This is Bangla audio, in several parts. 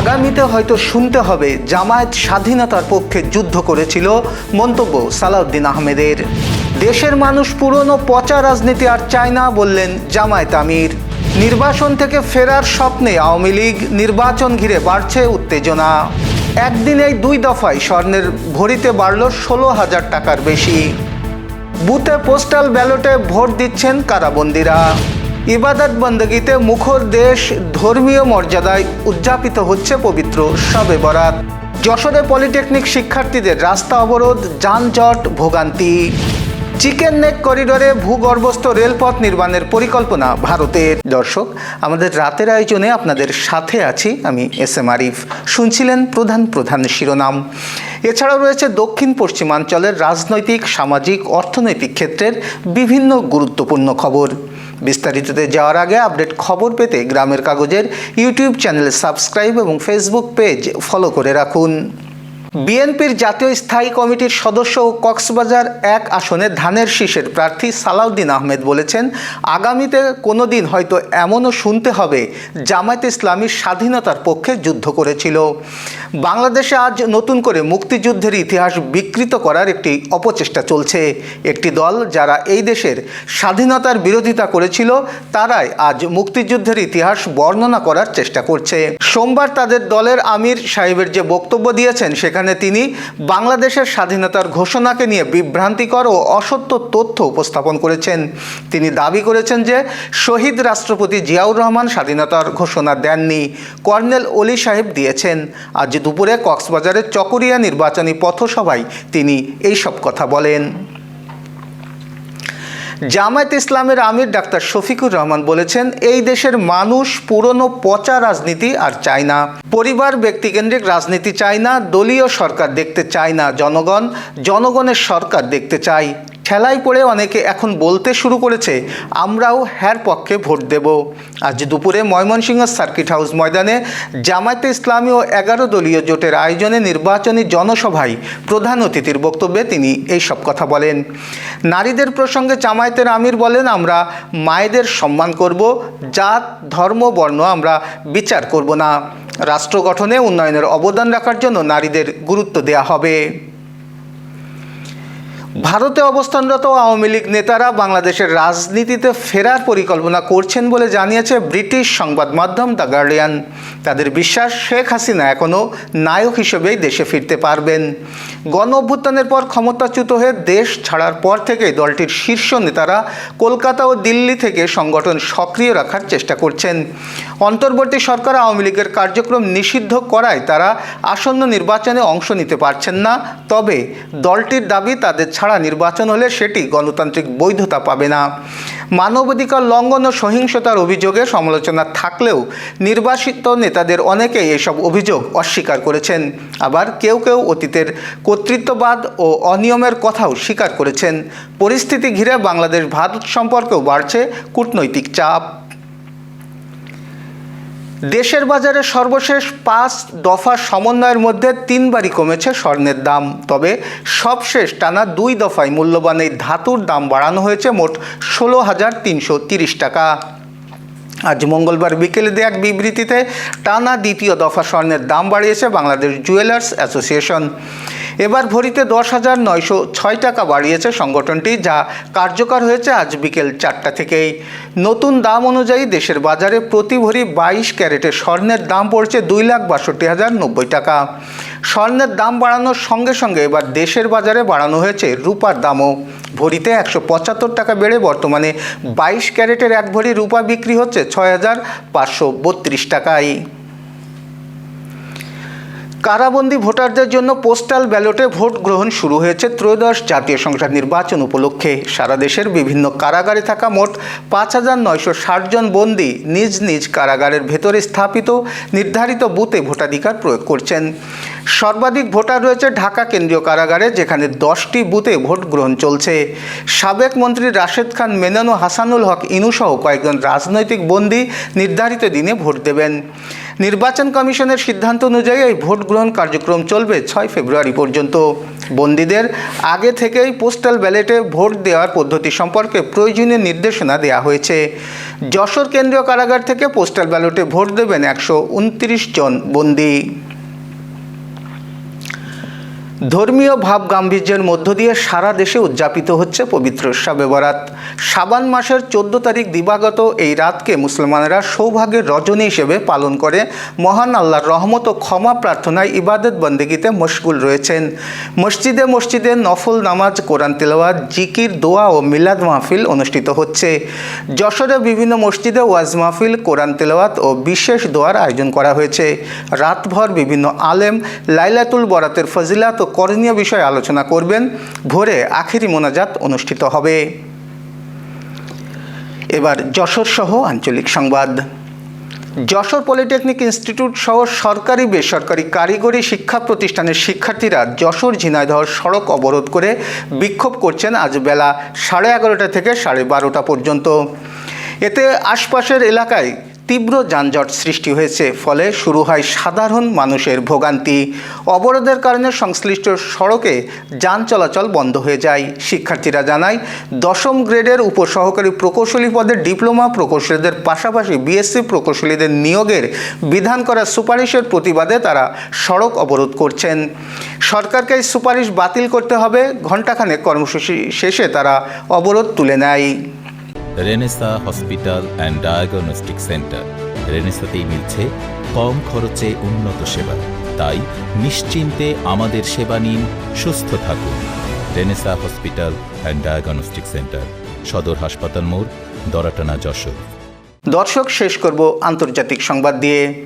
আগামীতে হয়তো শুনতে হবে, জামায়াত স্বাধীনতার পক্ষে যুদ্ধ করেছিল মন্তব্য সালাউদ্দিন আহমেদের। দেশের মানুষ পুরনো পচা রাজনীতি আর চায় না বললেন জামায়াত আমির। নির্বাচন থেকে ফেরার স্বপ্নে আওয়ামী লীগ নির্বাচন ঘিরে বাড়ছে উত্তেজনা। একদিনেই দুই দফায় স্বর্ণের ভরিতে বাড়ল ষোলো হাজার টাকার বেশি। বুথে পোস্টাল ব্যালটে ভোট দিচ্ছেন কারাবন্দিরা। ইবাদত বন্দগিতে মুখর দেশ ধর্মীয় মর্যাদায় উদযাপিত হচ্ছে পবিত্র শবে বরাত। যশোরে পলিটেকনিক শিক্ষার্থীদের রাস্তা অবরোধ, যানজট, ভোগান্তি। চিকেন নেক করিডোরে ভূগর্ভস্থ রেলপথ নির্মাণের পরিকল্পনা ভারতের। দর্শক, আমাদের রাতের আয়োজনে আপনাদের সাথে আছি আমি এস এম আরিফ। শুনছিলেন প্রধান প্রধান শিরোনাম। এছাড়াও রয়েছে দক্ষিণ পশ্চিমাঞ্চলের রাজনৈতিক, সামাজিক, অর্থনৈতিক ক্ষেত্রের বিভিন্ন গুরুত্বপূর্ণ খবর। বিস্তারিততে যাওয়ার আগে আপডেট খবর পেতে গ্রামের কাগজের ইউটিউব চ্যানেল সাবস্ক্রাইব এবং ফেসবুক পেজ ফলো করে রাখুন। বিএনপির জাতীয় স্থায়ী কমিটির সদস্য ও কক্সবাজার এক আসনে ধানের শীষের প্রার্থী সালাউদ্দিন আহমেদ বলেছেন, আগামীতে কোনো দিন হয়তো এমনও শুনতে হবে জামায়াত ইসলামী স্বাধীনতার পক্ষে যুদ্ধ করেছিল। বাংলাদেশে আজ নতুন করে মুক্তিযুদ্ধের ইতিহাস বিকৃত করার একটি অপচেষ্টা চলছে। একটি দল যারা এই দেশের স্বাধীনতার বিরোধিতা করেছিল, তারাই আজ মুক্তিযুদ্ধের ইতিহাস বর্ণনা করার চেষ্টা করছে। সোমবার তাদের দলের আমির সাহেবের যে বক্তব্য দিয়েছেন, সেখানে তিনি বাংলাদেশের স্বাধীনতার ঘোষণাকে নিয়ে বিভ্রান্তিকর ও অসত্য তথ্য উপস্থাপন করেছেন। তিনি দাবি করেছেন যে শহীদ রাষ্ট্রপতি জিয়াউর রহমান স্বাধীনতার ঘোষণা দেননি। কর্নেল অলি সাহেব দিয়েছেন। আজ দুপুরে কক্সবাজারের চকরিয়া নির্বাচনী পথসভায় তিনি এইসব কথা বলেন। জামায়াত ইসলামের আমির ডাক্তার শফিকুর রহমান বলেছেন, এই দেশের মানুষ পুরনো পচা রাজনীতি আর চায় না। পরিবার, ব্যক্তিকেন্দ্রিক রাজনীতি চায় না, দলীয় সরকার দেখতে চায় না জনগণ, জনগণের সরকার দেখতে চায়। ঠেলায় পড়ে অনেকে এখন বলতে শুরু করেছে, আমরাও হ্যার পক্ষে ভোট দেব। আজ দুপুরে ময়মনসিংহ সার্কিট হাউস ময়দানে জামায়াতে ইসলামী ও এগারো দলীয় জোটের আয়োজনে নির্বাচনী জনসভায় প্রধান অতিথির বক্তব্যে তিনি এই সব কথা বলেন। নারীদের প্রসঙ্গে জামায়াতের আমির বলেন, আমরা মায়েদের সম্মান করব, জাত, ধর্ম, বর্ণ আমরা বিচার করব না। রাষ্ট্র গঠনে উন্নয়নের অবদান রাখার জন্য নারীদের গুরুত্ব দেওয়া হবে। ভারতে অবস্থানরত আওয়ামী লীগ নেতারা বাংলাদেশের রাজনীতিতে ফেরার পরিকল্পনা করছেন বলে জানিয়েছে ব্রিটিশ সংবাদ মাধ্যম দ্য গার্ডিয়ান। তাদের বিশ্বাস, শেখ হাসিনা এখনও নায়ক হিসেবেই দেশে ফিরতে পারবেন। গণ অভ্যুত্থানের পর ক্ষমতাচ্যুত হয়ে দেশ ছাড়ার পর থেকে দলটির শীর্ষ নেতারা কলকাতা ও দিল্লি থেকে সংগঠন সক্রিয় রাখার চেষ্টা করছেন। অন্তর্বর্তী সরকার আওয়ামী লীগের কার্যক্রম নিষিদ্ধ করায় তারা আসন্ন নির্বাচনে অংশ নিতে পারছেন না। তবে দলটির দাবি তাদের ছাড়া নির্বাচন হলে সেটি গণতান্ত্রিক বৈধতা পাবে না। মানবাধিকার লঙ্ঘন ও সহিংসতার অভিযোগে সমালোচনা থাকলেও নির্বাসিত নেতাদের অনেকেই এসব অভিযোগ অস্বীকার করেছেন। আবার কেউ কেউ অতীতের কর্তৃত্ববাদ ও অনিয়মের কথাও স্বীকার করেছেন। পরিস্থিতি ঘিরে বাংলাদেশ ভারত সম্পর্কেও বাড়ছে কূটনৈতিক চাপ। দেশের বাজারে সর্বশেষ পাঁচ দফা সমন্বয়ের মধ্যে তিনবারই কমেছে স্বর্ণের দাম। তবে সবশেষ টানা দুই দফায় মূল্যবান এই ধাতুর দাম বাড়ানো হয়েছে মোট ষোলো হাজার তিনশো তিরিশ টাকা। আজ মঙ্গলবার বিকেলে দেয়া এক বিবৃতিতে টানা দ্বিতীয় দফা স্বর্ণের দাম বাড়িয়েছে বাংলাদেশ জুয়েলার্স অ্যাসোসিয়েশন। এবার ভরিতে দশ হাজার নয়শো ছয় টাকা বাড়িয়েছে সংগঠনটি, যা কার্যকর হয়েছে আজ বিকেল চারটা থেকেই। নতুন দাম অনুযায়ী দেশের বাজারে প্রতি ভরি বাইশ ক্যারেটের স্বর্ণের দাম পড়ছে দুই লাখ বাষট্টি হাজার নব্বই টাকা। স্বর্ণের দাম বাড়ানোর সঙ্গে সঙ্গে এবার দেশের বাজারে বাড়ানো হয়েছে রূপার দামও। ভরিতে একশো পঁচাত্তর টাকা বেড়ে বর্তমানে বাইশ ক্যারেটের এক ভরি রূপা বিক্রি হচ্ছে ছয় হাজার পাঁচশো বত্রিশ টাকায়। কারাবন্দি ভোটারদের জন্য পোস্টাল ব্যালটে ভোট গ্রহণ শুরু হয়েছে ত্রয়োদশ জাতীয় সংসদ নির্বাচন উপলক্ষে। সারা দেশের বিভিন্ন কারাগারে থাকা মোট পাঁচ হাজার নয়শো ষাট জন বন্দি নিজ নিজ কারাগারের ভেতরে স্থাপিত, নির্ধারিত বুথে ভোটাধিকার প্রয়োগ করছেন। সর্বাধিক ভোটার রয়েছে ঢাকা কেন্দ্রীয় কারাগারে, যেখানে দশটি বুথে ভোট গ্রহণ চলছে। সাবেক মন্ত্রী রাশেদ খান, মেনানো হাসানুল হক ইনুসহ কয়েকজন রাজনৈতিক বন্দী নির্ধারিত দিনে ভোট দেবেন। নির্বাচন কমিশনের সিদ্ধান্ত অনুযায়ী এই ভোট গ্রহণ কার্যক্রম চলবে ছয় ফেব্রুয়ারি পর্যন্ত। বন্দীদের আগে থেকেই পোস্টাল ব্যালেটে ভোট দেওয়ার পদ্ধতি সম্পর্কে প্রয়োজনীয় নির্দেশনা দেওয়া হয়েছে। যশোর কেন্দ্রীয় কারাগার থেকে পোস্টাল ব্যালটে ভোট দেবেন একশো উনত্রিশ জন বন্দী। ধর্মীয় ভাব গাম্ভীর্যের মধ্য দিয়ে সারা দেশে উদযাপিত হচ্ছে পবিত্র শাবে বরাত শাবান মাসের চোদ্দ তারিখ দিবাগত এই রাতকে মুসলমানেরা সৌভাগ্যের রজনী হিসেবে পালন করে। মহান আল্লাহর রহমত ও ক্ষমা প্রার্থনায় ইবাদত বন্দেগীতে মশগুল রয়েছেন। মসজিদে মসজিদে নফল নামাজ, কোরআন তেলাওয়াত, জিকির, দোয়া ও মিলাদ মাহফিল অনুষ্ঠিত হচ্ছে। যশোরে বিভিন্ন মসজিদে ওয়াজ মাহফিল, কোরআন তেলাওয়াত ও বিশেষ দোয়ার আয়োজন করা হয়েছে। রাতভর বিভিন্ন আলেম, লাইলাতুল বরাতের ফজিলাত ও করণীয় বিষয়ে আলোচনা করবেন। ভোরে আখেরি মোনাজাত অনুষ্ঠিত হবে। এবার যশোর সহ আঞ্চলিক সংবাদ। যশোর পলিটেকনিক ইনস্টিটিউট সহ সরকারি বেসরকারি কারিগরি শিক্ষা প্রতিষ্ঠানের শিক্ষার্থীরা যশোর ঝিনাইদহ সড়ক অবরোধ করে বিক্ষোভ করছেন আজ বেলা সাড়ে এগারোটা থেকে সাড়ে বারোটা পর্যন্ত। এতে আশপাশের এলাকায় তীব্র যানজট সৃষ্টি হয়েছে, ফলে শুরু হয় সাধারণ মানুষের ভোগান্তি। অবরোধের কারণে সংশ্লিষ্ট সড়কে যান চলাচল বন্ধ হয়ে যায়। শিক্ষার্থীরা জানায়, দশম গ্রেডের উপসহকারী প্রকৌশলী পদে ডিপ্লোমা প্রকৌশলীদের পাশাপাশি বিএসসি প্রকৌশলীদের নিয়োগের বিধান করা সুপারিশের প্রতিবাদে তারা সড়ক অবরোধ করছেন। সরকারকে সুপারিশ বাতিল করতে হবে। ঘণ্টাখানেক কর্মসূচি শেষে তারা অবরোধ তুলে নেয়। Renaissance hospital and diagnostic centre. রেনেসাতেই মিলছে কম খরচে উন্নত সেবা। তাই নিশ্চিন্তে আমাদের সেবা নিন, সুস্থ থাকুন। Renaissance hospital and diagnostic centre, সদর হাসপাতাল মোড়, দরাটানা যশোর। দর্শক, শেষ করব আন্তর্জাতিক সংবাদ দিয়ে।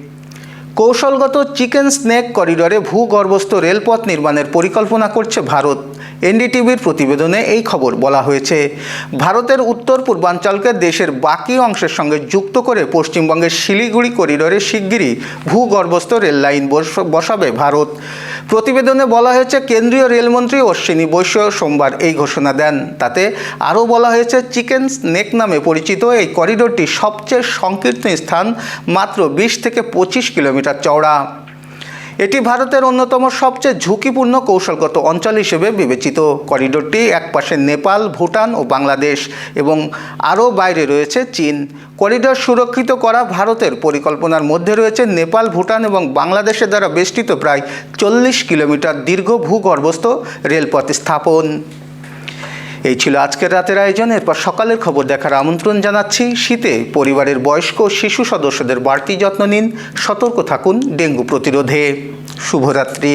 কৌশলগত চিকেন স্নেক করিডরে ভূগর্ভস্থ রেলপথ নির্মাণের পরিকল্পনা করছে ভারত। এনডিটিভির প্রতিবেদনে এই খবর বলা হয়েছে। ভারতের উত্তর পূর্বাঞ্চলকে দেশের বাকি অংশের সঙ্গে যুক্ত করে পশ্চিমবঙ্গের শিলিগুড়ি করিডোরে শিগগিরই ভূগর্ভস্থ রেল লাইন বস- বসাবে ভারত। প্রতিবেদনে বলা হয়েছে, কেন্দ্রীয় রেলমন্ত্রী অশ্বিনী বৈশ্য সোমবার এই ঘোষণা দেন। তাতে আরও বলা হয়েছে, চিকেন স্নেক নামে পরিচিত এই করিডোরটি সবচেয়ে সংকীর্ণ স্থান, মাত্র বিশ থেকে পঁচিশ কিলোমিটার চওড়া। এটি ভারতের অন্যতম সবচেয়ে ঝুঁকিপূর্ণ কৌশলগত অঞ্চল হিসেবে বিবেচিত। করিডোরটি একপাশে নেপাল, ভুটান ও বাংলাদেশ এবং আরও বাইরে রয়েছে চীন। করিডোর সুরক্ষিত করা ভারতের পরিকল্পনার মধ্যে রয়েছে নেপাল, ভুটান এবং বাংলাদেশের দ্বারা বেষ্টিত প্রায় চল্লিশ কিলোমিটার দীর্ঘ ভূগর্ভস্থ রেলপথ স্থাপন। এই ছিল আজকের রাতের আয়োজন। এরপর সকালের খবর দেখার আমন্ত্রণ জানাচ্ছি। শীতে পরিবারের বয়স্ক শিশু সদস্যদের বাড়তি যত্ন নিন। সতর্ক থাকুন ডেঙ্গু প্রতিরোধে। শুভরাত্রি।